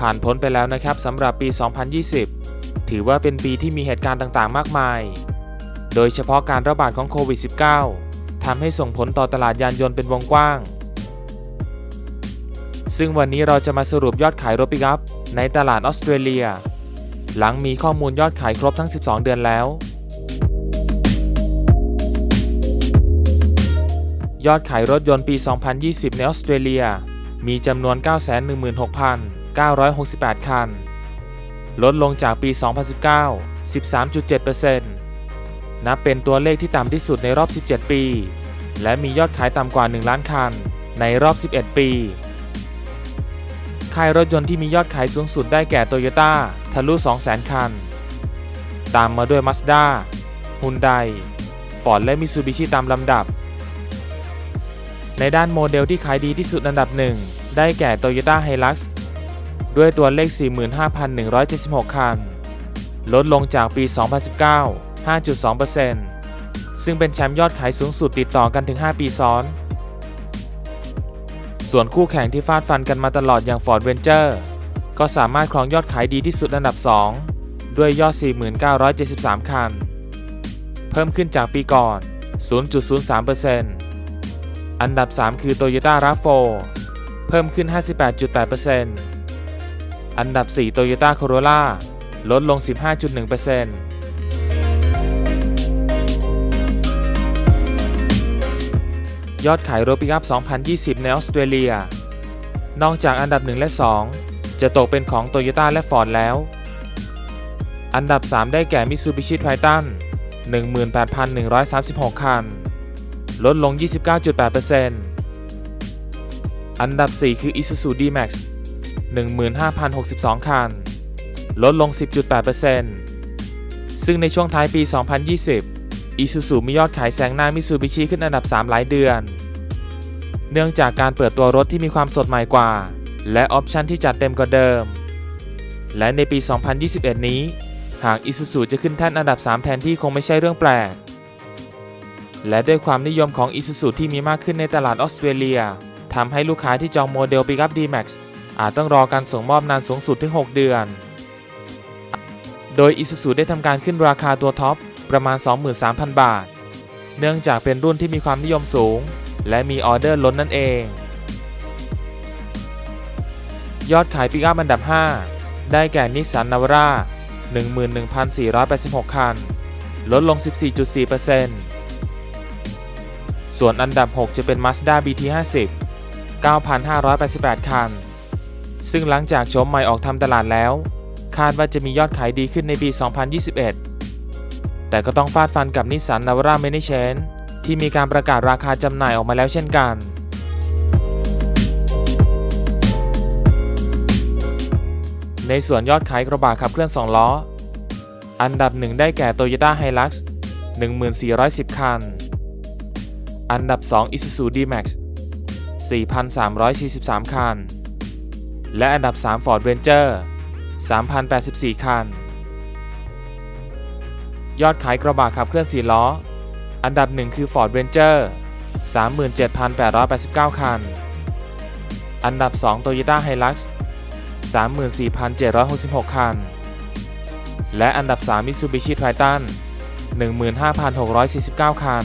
ผ่านพ้นไปแล้วนะครับสำหรับปี 2020 ถือว่าเป็นปีที่มีเหตุการณ์ต่างๆ มากมาย โดยเฉพาะการระบาดของโควิด -19 ทำให้ส่งผลต่อตลาดยานยนต์เป็นวงกว้าง ซึ่งวันนี้เราจะมาสรุปยอดขายรถปิกอัพในตลาดออสเตรเลีย หลังมีข้อมูลยอดขายครบทั้ง 12 เดือนแล้ว ยอดขายรถยนต์ปี 2020 ในออสเตรเลียมีจำนวน 9,16,000 968 คัน ลดลงจากปี 2019 13.7%นับเป็นตัวเลขที่ต่ำที่สุดในรอบ 17 ปี และมียอดขายต่ำกว่า 1 ล้านคัน ในรอบ 11 ปี ค่ายรถยนต์ที่มียอดขายสูงสุดได้แก่โตโยต้าทะลุ 200,000 คัน ตามมาด้วย Mazda Hyundai Ford และ Mitsubishi ตามลำดับ ในด้านโมเดลที่ขายดีที่สุดอันดับหนึ่ง ได้แก่ Toyota Hilux ด้วยตัวเลข 45,176 คัน ลดลงจากปี 2019 5.2%ซึ่งเป็นแชมป์ยอดขายสูงสุดติดต่อกันถึง 5 ปีซ้อน ส่วนคู่แข่งที่ฟาดฟันกันมาตลอดอย่าง Ford Ranger ก็สามารถครองยอดขายดีที่สุดอันดับ 2 ด้วยยอด 4,973 คัน เพิ่มขึ้นจากปีก่อน 0.03%อันดับ 3 คือ Toyota RAV4 เพิ่มขึ้น 58.8% อันดับ 4 Toyota Corolla ลดลง 15.1%ยอดขายรถปิกอัพ 2020 ในออสเตรเลีย นอกจากอันดับ 1 และ 2 จะตกเป็นของ Toyota และ Ford แล้ว อันดับ 3 ได้แก่ Mitsubishi Triton 18,136 คัน ลดลง 29.8%อันดับ 4 คือ Isuzu D-Max 15,062 คัน ลดลง 10.8%ซึ่งในช่วงท้ายปี 2020 Isuzu มียอดขายแซงหน้า Mitsubishi ขึ้นอันดับ 3 หลายเดือน เนื่องจากการเปิดตัวรถที่มีความสดใหม่กว่า และออปชันที่จัดเต็มกว่าเดิม และในปี 2021 นี้ หาก Isuzu จะขึ้นแท่นอันดับ 3 แทนที่คงไม่ใช่เรื่องแปลก และด้วยความนิยมของ Isuzu ที่มีมากขึ้นในตลาดออสเตรเลียทำให้ลูกค้าที่จองโมเดล Pickup D-Max อาจต้องรอการส่งมอบนานสูงสุดถึง 6 เดือน โดย Isuzu ได้ทำการขึ้นราคาตัวท็อปประมาณ 23,000 บาท เนื่องจากเป็นรุ่นที่มีความนิยมสูง และมีออเดอร์ล้นนั่นเอง ยอดขายปิกอัพอันดับ 5 ได้แก่นิสสันนาวาร่า11,486 คัน ลดลง 14.4%ส่วนอันดับ 6 จะเป็น Mazda BT50 9,588 คัน ซึ่งหลังจากชมใหม่ออกทำตลาดแล้ว คาดว่าจะมียอดขายดีขึ้นในปี 2021 แต่ก็ต้องฟาดฟันกับนิสสันนาวาร่าเมนิเชนที่มีการประกาศราคาจำหน่ายออกมาแล้วเช่นกัน ในส่วนยอดขายกระบะขับเคลื่อน 2 ล้อ อันดับ 1 ได้แก่ Toyota Hilux 1410 คัน อันดับ 2 Isuzu D-Max 4,343 คัน และอันดับ 3 Ford Ranger 3,084 คัน ยอดขายกระบะขับเคลื่อน 4 ล้อ อันดับ 1 คือ Ford Ranger 37,889 คัน อันดับ 2 Toyota Hilux 34,766 คัน และอันดับ 3 Mitsubishi Triton 15,649 คัน